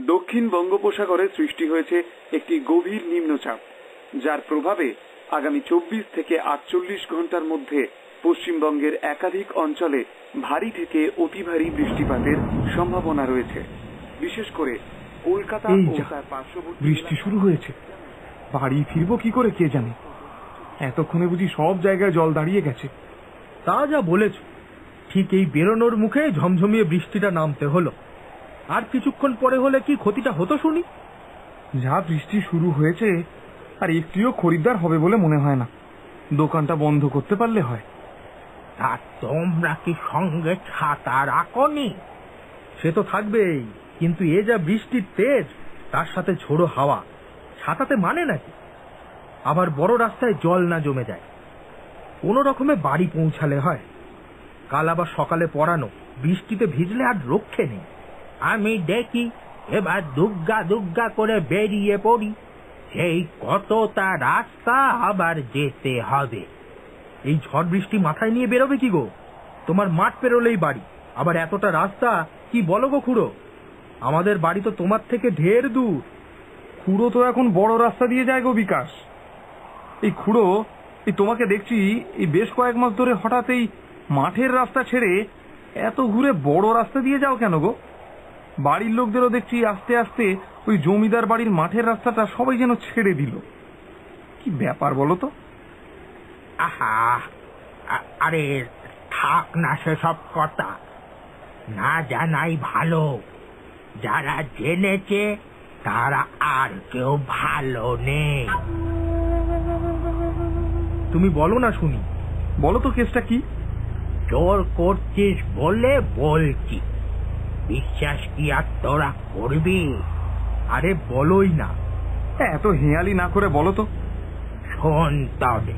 দক্ষিণ বঙ্গোপসাগরে সৃষ্টি হয়েছে একটি গভীর নিম্নচাপ যার প্রভাবে আগামী চব্বিশ থেকে আটচল্লিশ ঘণ্টার মধ্যে পশ্চিমবঙ্গের একাধিক অঞ্চলে ভারী থেকে অতি ভারী বৃষ্টিপাতের সম্ভাবনা রয়েছে। বিশেষ করে কলকাতা এই ও তার পার্শ্ববর্তী বৃষ্টি শুরু হয়েছে। বাড়ি ফিরবো কি করে কে জানে? এতক্ষণে বুঝি সব জায়গায় জল দাঁড়িয়ে গেছে। তা যা বলেছ ঠিক এই বেরোনোর মুখে ঝমঝমিয়ে বৃষ্টিটা নামতে হলো। আর কিছুক্ষণ পরে হলে কি ক্ষতিটা হতো শুনি? যা বৃষ্টি শুরু হয়েছে আর একটিও খরিদ্দার হবে বলে মনে হয় না। দোকানটা বন্ধ করতে পারলে হয়। তা তোমরা কি সঙ্গে ছাতা রাখনি? সে তো থাকবেই কিন্তু এ যা বৃষ্টির তেজ তার সাথে ঝোড়ো হাওয়া ছাতাতে মানে নাকি? আবার বড় রাস্তায় জল না জমে যায়। কোনো রকমে বাড়ি পৌঁছালে হয়। কাল আবার সকালে পড়ানো বৃষ্টিতে ভিজলে আর রক্ষে নেই। আমি দেখি এবার দুগ্গা দুগ্গা করে বেরিয়ে পড়ি। সেই কতটা রাস্তা আবার যেতে হবে। এই ঝড় বৃষ্টি মাথায় নিয়ে বেরোবে কি গো? তোমার মাঠ পেরোলেই বাড়ি। আবার এতটা রাস্তা, কি বলো গো খুড়ো? আমাদের বাড়ি তো তোমার থেকে ঢের দূর। খুড়ো তো এখন বড় রাস্তা দিয়ে যায় গো বিকাশ। এই খুড়ো, এই তোমাকে দেখছি এই বেশ কয়েক মাস ধরে হঠাৎ এই মাঠের রাস্তা ছেড়ে এত ঘুরে বড় রাস্তা দিয়ে যাও কেন গো? বাড়ির লোকদেরও দেখছি আস্তে আস্তে ওই জমিদার বাড়ির মাঠের রাস্তাটা সবাই যেন ছেড়ে দিল। কি ব্যাপার বলো তো? আহা আরে থাক না সেসব কথা। না জানাই ভালো। যারা জেনেছে তারা আর কেউ ভালো নেই। তুমি বলো না শুনি। বলো তো কেসটা কি? জোর করছিস বলে বলছি। বিশ্বাস কি আর তোরা করবি? আরে বলোই না। এত হেয়ালি না করে বলো তো। শোন তবে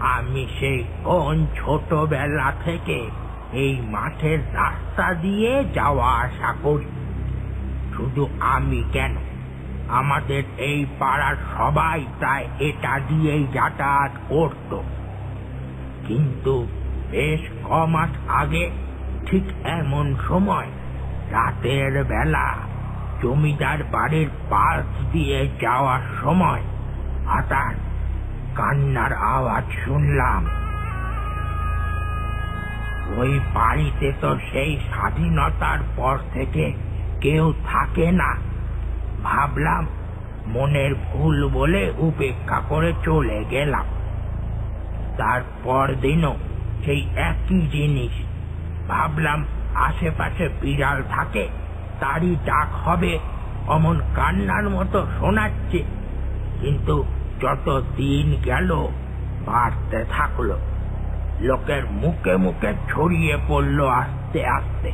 আমি সেই কোন ছোটবেলা থেকে এই মাঠের রাস্তা দিয়ে যাওয়া আসা করি। শুধু আমি কেন? আমাদের এই পাড়ার সবাই প্রায় এটা দিয়েই যাতায়াত করত। কিন্তু বেশ কমাস আগে ঠিক এমন সময়, রাতের বেলা জমিদার বাড়ির পাশ দিয়ে যাওয়ার সময় হঠাৎ কান্নার আওয়াজ শুনলাম। ওই বাড়িতে তো সেই স্বাধীনতার পর থেকে কেউ থাকে না। ভাবলাম, মনের ভুল বলে উপেক্ষা করে চলে গেলাম। তারপর দিনও সেই একই জিনিস ভাবলাম আশেপাশে বিড়াল থাকে, তারই ডাক হবে, অমন কান্নার মতো শোনাচ্ছে। কিন্তু যত দিন গেল, বাড়তে থাকল। লোকের মুখে মুখে ছড়িয়ে পড়ল আস্তে আস্তে।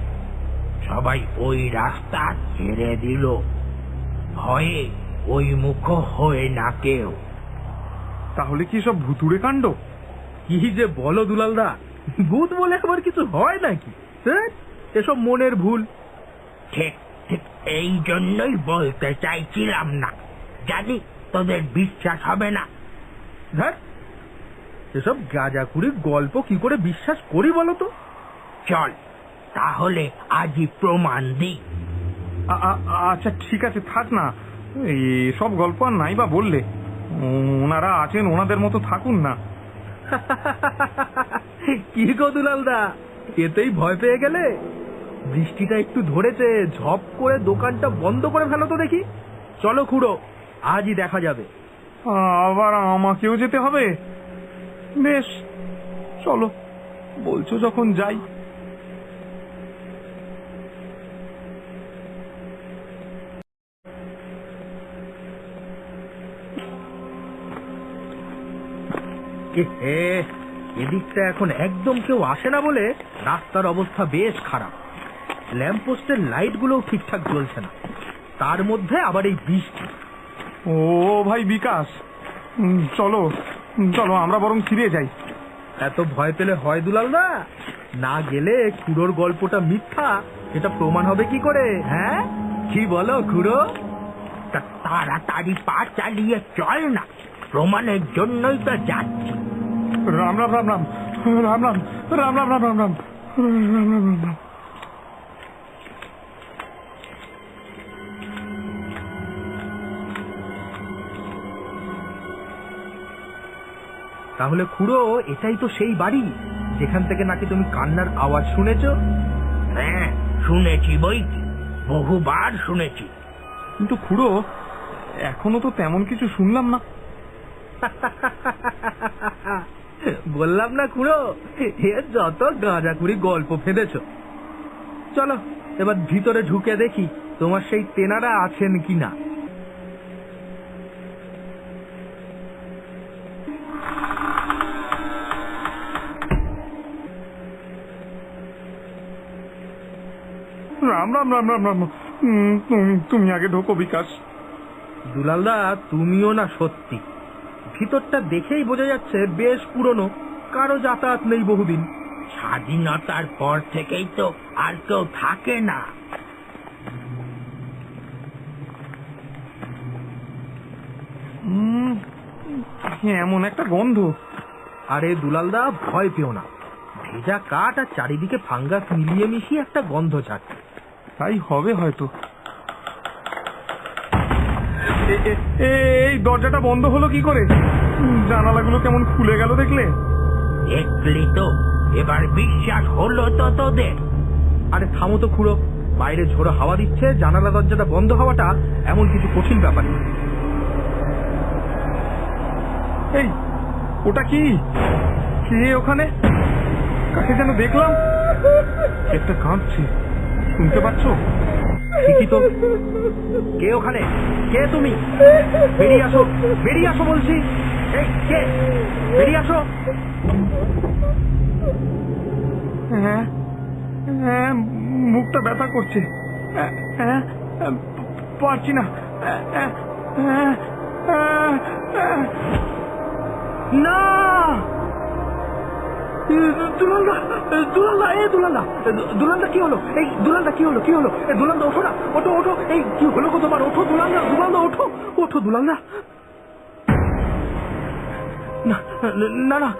সবাই ওই রাস্তা ছেড়ে দিল। ভয়ে ওই মুখ হয়ে না কেউ। তাহলে কি সব ভুতুড়ে কাণ্ড? কি যে বলো দুলালদা? ভূত বলে আবার কিছু হয় নাকি? হ্যাঁ? এসব মনের ভুল। ঠিক ঠিক এই জন্যই বলতে চাইছিলাম না। জানি তোদের বিশ্বাস হবে না। ধর এসব গাঁজাকুড়ির গল্প কি করে বিশ্বাস করি বলো তো? চল তাহলে আজই প্রমাণ দিই। আ- আ- আচ্ছা ঠিক আছে থাক না। সব গল্প আর নাই বা বললে। ওনারা আছেন ওনাদের মতো থাকুন না। কি গো দুলালদা? এতেই ভয় পেয়ে গেলে? বৃষ্টিটা একটু ধরেছে ঝপ করে দোকানটা বন্ধ করে ফেলো তো দেখি। চলো খুড়ো আজই দেখা যাবে। আবার আমাকেও যেতে হবে? বেশ চলো বলছো যখন যাই। হে, এদিকটা এখন একদম কেউ আসে না বলে রাস্তার অবস্থা বেশ খারাপ। ল্যাম্পপোস্টের লাইটগুলোও ঠিকঠাক জ্বলছে না। তার মধ্যে আবার এই বৃষ্টি। ও ভাই বিকাশ। চলো চলো আমরা বরং ফিরে যাই। এত ভয় পেলে হয় দুলালদা না না গেলে খুড়োর গল্পটা মিথ্যা এটা প্রমাণ হবে কি করে হ্যাঁ? কি বলো খুড়ো? তা- তাড়াতাড়ি পা চালিয়ে চল না প্রমাণের জন্যই তো যাচ্ছি। রাম রাম রাম রাম রাম রাম রাম রাম রাম রাম রাম রাম রাম রাম রাম। তাহলে খুড়ো এটাই তো সেই বাড়ি যেখান থেকে নাকি তুমি কান্নার আওয়াজ শুনেছ? হ্যাঁ শুনেছি বই বহুবার শুনেছি। কিন্তু খুড়ো এখনও তো তেমন কিছু শুনলাম না। বললাম না খুড়ো এ যত গাঁজাকুড়ি গল্প ফেঁদেছ চলো এবার ভিতরে ঢুকে দেখি তোমার সেই তেনারা আছেন কিনা। রাম রাম রাম রাম রাম। তুমি- তুমি আগে ঢোকো বিকাশ। দুলালদা তুমিও না সত্যি। ভিতরটা দেখেই বোঝা যাচ্ছে বেশ পুরনো কারও যাতায়াত নেই বহুদিন। স্বাধীনতার পর থেকেই তো আর কেউ থাকে না। এমন একটা গন্ধ। আরে দুলালদা ভয় পেও না। ভেজা কাঠ আর চারিদিকে ফাঙ্গাস মিলিয়ে মিশিয়ে একটা গন্ধ ছাড়ছে তাই হবে হয়তো। এই দরজাটা বন্ধ হলো কি করে? জানালাগুলো কেমন খুলে গেল দেখলে? দেখলি তো এবার বিশ্বাস হলো তো তোদের। আরে থামো তো খুঁড়ো বাইরে ঝোড়ো হাওয়া দিচ্ছে জানালা দরজাটা বন্ধ হওয়াটা এমন কিছু কঠিন ব্যাপার এই ওটা কি? কে ওখানে? কাকে যেন দেখলাম। একটা কাঁদছে শুনতে পাচ্ছ? ঠিকই তো। কে ওখানে? কে তুমি? বেরিয়ে আসো বেরিয়ে আসো বলছি। হ্যাঁ হ্যাঁ মুখটা ব্যথা করছে। হ্যাঁ, পারছি না। না! দুলালদা দুলালদা এ দুলালদা দুলালদা কি হলো? এই দুলালদা কি হলো? কি হলো? এ দুলালদা ওঠো না। ওঠো ওঠো। এই কি হলো কো তোমার? ওঠো দুলালদা দুলালদা ওঠো ওঠো দুলালদা। না না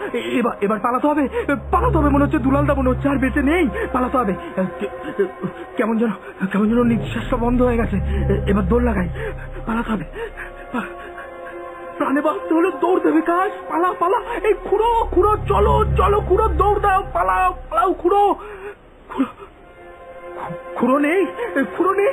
এবার এবার পালাতে হবে পালাতে হবে মনে হচ্ছে দুলালদা, মনে হচ্ছে আর বেঁচে নেই, পালাতে হবে। কেমন যেন কেমন যেন নিঃশ্বাসটা বন্ধ হয়ে গেছে, এবার দৌড় লাগাই, পালাতে হবে। প্রাণে বাঁচতে হলে দৌড় দেবে কাজ পালা পালা, এই খুঁড়ো খুঁড়ো, চলো চলো, খুঁড়ো, দৌড় দাও, পালাও পালাও খুঁড়ো খুঁড়ো নেই খুঁড়ো নেই